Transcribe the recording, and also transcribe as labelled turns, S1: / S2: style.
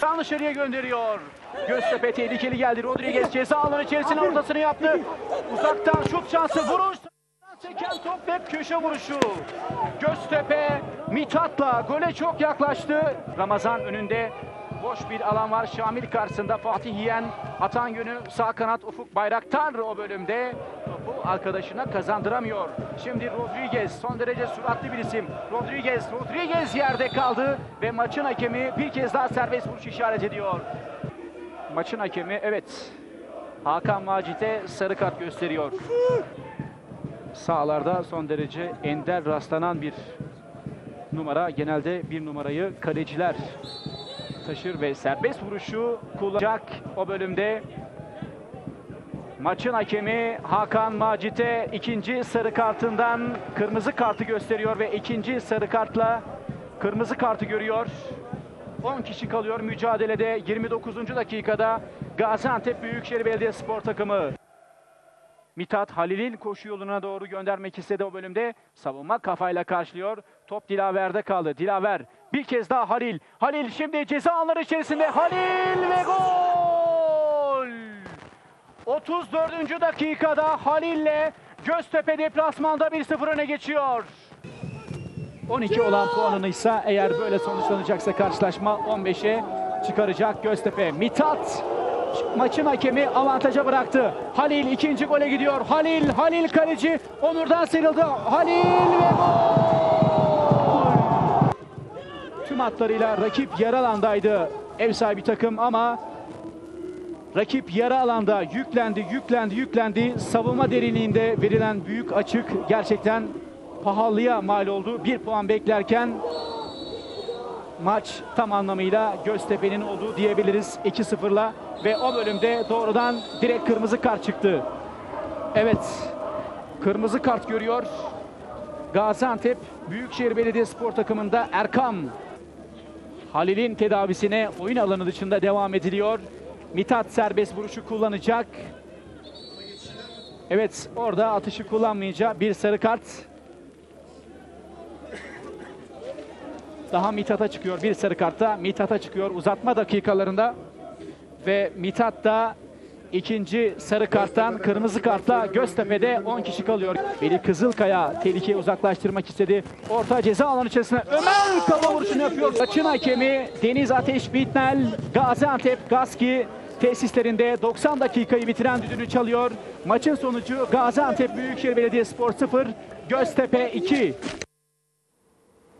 S1: Sağ dışarıya gönderiyor. Göztepe tehlikeli geldi. Rodriguez ceza alanı içerisine ortasını yaptı. Uzaktan şut şansı vuruş. Seken top ve köşe vuruşu. Göztepe Mithat'la gole çok yaklaştı. Ramazan önünde boş bir alan var. Şamil karşısında Fatih Yiyen atan yönü sağ kanat Ufuk Bayraktar o bölümde topu arkadaşına kazandıramıyor. Şimdi Rodriguez son derece süratli bir isim. Rodriguez, Rodriguez yerde kaldı ve maçın hakemi bir kez daha serbest vuruş işaret ediyor. Maçın hakemi evet Hakan Macit'e sarı kart gösteriyor. Sahalarda son derece ender rastlanan bir numara. Genelde bir numarayı kaleciler taşır ve serbest vuruşu kullanacak o bölümde. Maçın hakemi Hakan Macit'e ikinci sarı kartından kırmızı kartı gösteriyor ve ikinci sarı kartla kırmızı kartı görüyor. 10 kişi kalıyor mücadelede 29. dakikada Gaziantep Büyükşehir Belediyespor takımı. Mithat Halil'in koşu yoluna doğru göndermek istedi o bölümde. Savunma kafayla karşılıyor. Top Dilaver'de kaldı. Dilaver bir kez daha Halil. Halil şimdi ceza alanları içerisinde. Halil ve gol! 34. dakikada Halil'le Göztepe deplasmanda 1-0 öne geçiyor. 12 olan puanını ise eğer böyle sonuçlanacaksa karşılaşma 15'e çıkaracak Göztepe. Mithat maçın hakemi avantaja bıraktı. Halil ikinci gole gidiyor. Halil, Halil kaleci Onur'dan sıyrıldı. Halil ve gol! Tüm hatlarıyla rakip yarı alandaydı ev sahibi takım ama rakip yarı alanda yüklendi, yüklendi, yüklendi. Savunma derinliğinde verilen büyük açık gerçekten pahalıya mal oldu. Bir puan beklerken maç tam anlamıyla Göztepe'nin olduğu diyebiliriz 2-0'la ve o bölümde doğrudan direkt kırmızı kart çıktı. Evet, kırmızı kart görüyor. Gaziantep Büyükşehir Belediyespor takımında Erkam. Halil'in tedavisine oyun alanı dışında devam ediliyor. Mithat serbest vuruşu kullanacak. Evet, orada atışı kullanmayınca bir sarı kart. Daha Mithat'a çıkıyor bir sarı kartta. Mithat'a çıkıyor uzatma dakikalarında. Ve Mithat da ikinci sarı karttan kırmızı kartla Göztepe'de 10 kişi kalıyor. Veli Kızılkaya tehlikeyi uzaklaştırmak istedi. Orta ceza alanı içerisine Ömer kafa vuruşunu yapıyor. Maçın hakemi Deniz Ateş Bitnel Gaziantep Gaski tesislerinde 90 dakikayı bitiren düdüğünü çalıyor. Maçın sonucu Gaziantep Büyükşehir Belediyespor 0, Göztepe 2.